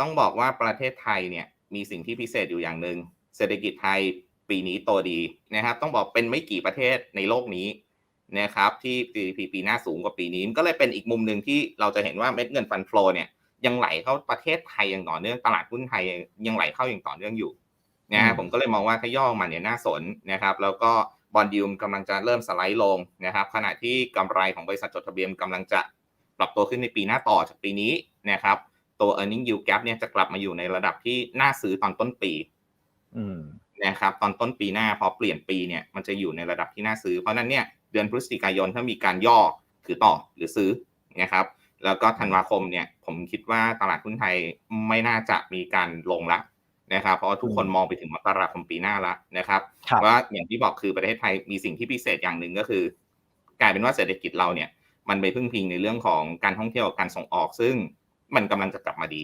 ต้องบอกว่าประเทศไทยเนี่ยมีสิ่งที่พิเศษอยู่อย่างหนึ่งเศรษฐกิจไทยปีนี้โตดีนะครับ ต้องบอกเป็นไม่กี่ประเทศในโลกนี้นะครับที่ GDP ปีหน้าสูงกว่าปีนี้มันก็เลยเป็นอีกมุมหนึ่งที่เราจะเห็นว่าเม็ดเงินฟันฟลอเนี่ยยังไหลเข้าประเทศไทยอย่างต่อเนื่องตลาดหุ้นไทยยังไหลเข้าอย่างต่อเนื่องอยู่นะฮะผมก็เลยมองว่าถ้าย่อมาเนี่ยน่าสนนะครับ แล้วก็บอลดิวมกำลังจะเริ่มสไลด์ลงนะครับขณะที่กำไรของบริษัทจดทะเบียนกำลังจะปรับตัวขึ้นในปีหน้าต่อจากปีนี้นะครับ ตัว e a r n i n g yield gap เนี่ยจะกลับมาอยู่ในระดับที่น่าซื้อตอนต้นปีอืมนะครับตอนต้นปีหน้าพอเปลี่ยนปีเนี่ยมันจะอยู่ในระดับที่น่าซื้อ เพราะนั้นเนี่ยเดือนพฤศจิกายนถ้ามีการย่อถือต่อหรือซื้อนะครับ แล้วก็ธันวาคมเนี่ยผมคิดว่าตลาดหุ้นไทยไม่น่าจะมีการลงละนะครับ เพราะว่าทุกคนมองไปถึงมกราคมปีหน้าละนะครับครับว่าอย่างที่บอกคือประเทศไทยมีสิ่งที่พิเศษอย่างหนึ่งก็คือ กลายเป็นว่าเศรษฐกิจเราเนี่ยมันไปพึ่งพิงในเรื่องของการท่องเที่ยวกับการส่งออกซึ่ง มันกำลังจะกลับมาดี